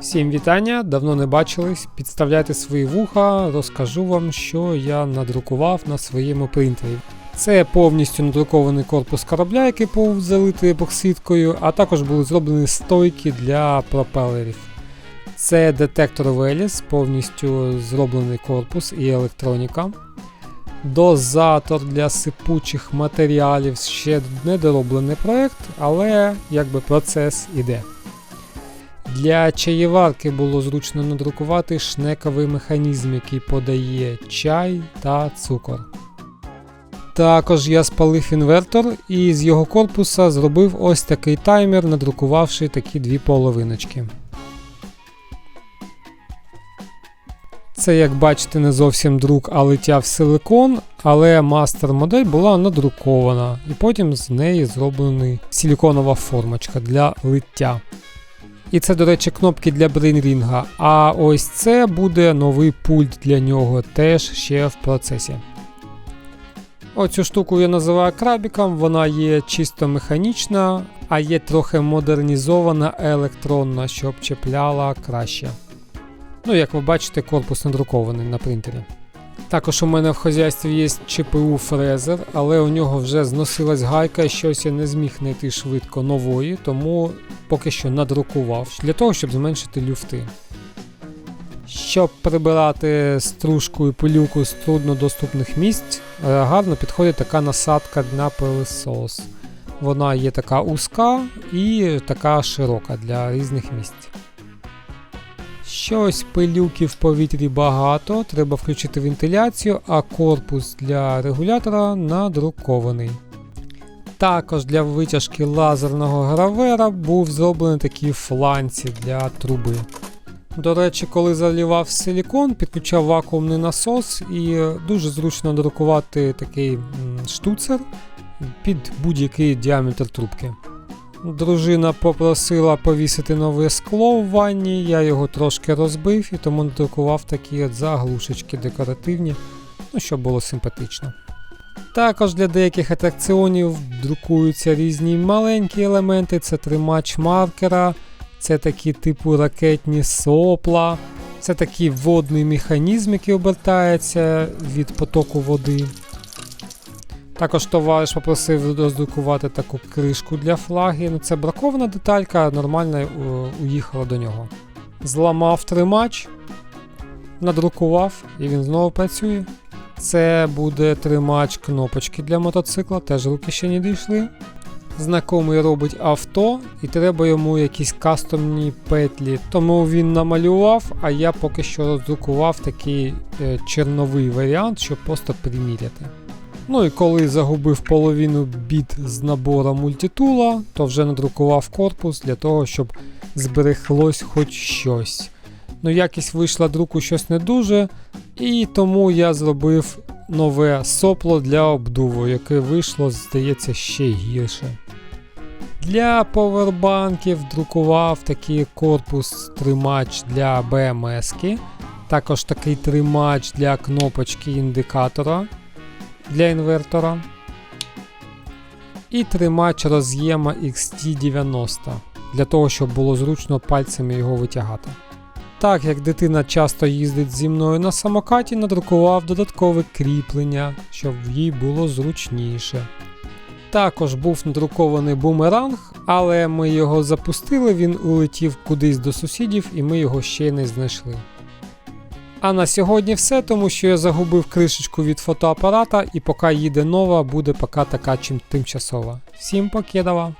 Всім вітання, давно не бачились. Підставляйте свої вуха, розкажу вам, що я надрукував на своєму принтері. Це повністю надрукований корпус корабля, який був залитий епоксидкою, а також були зроблені стойки для пропелерів. Це детектор Веліс, повністю зроблений корпус і електроніка. Дозатор для сипучих матеріалів ще недороблений проект, але якби процес іде. Для чаєварки було зручно надрукувати шнековий механізм, який подає чай та цукор. Також я спалив інвертор і з його корпуса зробив ось такий таймер, надрукувавши такі дві половиночки. Це, як бачите, не зовсім друк, а летяв силикон, але мастер-модель була надрукована, і потім з неї зроблена силіконова формочка для лиття. І це, до речі, кнопки для брейнрінга. А ось це буде новий пульт для нього, теж ще в процесі. Оцю штуку я називаю крабіком, вона є чисто механічна, а є трохи модернізована електронна, щоб чіпляла краще. Ну, як ви бачите, корпус надрукований на принтері. Також у мене в хазяйстві є ЧПУ фрезер, але у нього вже зносилась гайка, щось я не зміг знайти швидко нової, тому поки що надрукував для того, щоб зменшити люфти. Щоб прибирати стружку і пилюку з труднодоступних місць, е, гарно підходить така насадка на пилисос. Вона є така узка і така широка для різних місць. Щось пилюки в повітрі багато, треба включити вентиляцію, а корпус для регулятора надрукований. Також для витяжки лазерного гравера був зроблений такі фланці для труби. До речі, коли залівав силікон, підключав вакуумний насос і дуже зручно друкувати такий штуцер під будь-який діаметр трубки. Дружина попросила повісити нове скло в ванні, я його трошки розбив і тому надрукував такі от заглушечки декоративні, ну щоб було симпатично. Також для деяких атракціонів друкуються різні маленькі елементи, це тримач маркера, це такі типу ракетні сопла, це такий водний механізм, який обертається від потоку води. Також товариш попросив роздрукувати таку кришку для флаги. Ну, Це бракована деталька, нормально е, уїхала до нього. Зламав тримач, надрукував і він знову працює. Це буде тримач кнопочки для мотоцикла, теж руки ще не дійшли. Знайомий робить авто, і треба йому якісь кастомні петлі. Тому він намалював, а я поки що роздрукував такий е, черновий варіант, щоб просто приміряти. Ну і коли загубив половину біт з набора мультитула, то вже надрукував корпус для того, щоб збереглось хоч щось. Ну, якість вийшла друку щось не дуже, і тому я зробив нове сопло для обдуву, яке вийшло, здається, ще гірше. Для повербанків друкував такий корпус тримач для БМС, також такий тримач для кнопочки індикатора для інвертора. І тримач роз'єма XT90 для того, щоб було зручно пальцями його витягати. Так як дитина часто їздить зі мною на самокаті, надрукував додаткове кріплення, щоб їй було зручніше. Також був надрукований бумеранг, але ми його запустили, він улетів кудись до сусідів і ми його ще не знайшли. А на сьогодні все, тому що я загубив кришечку від фотоапарата і поки їде нова, буде поки така чим тимчасова. Всім покедова!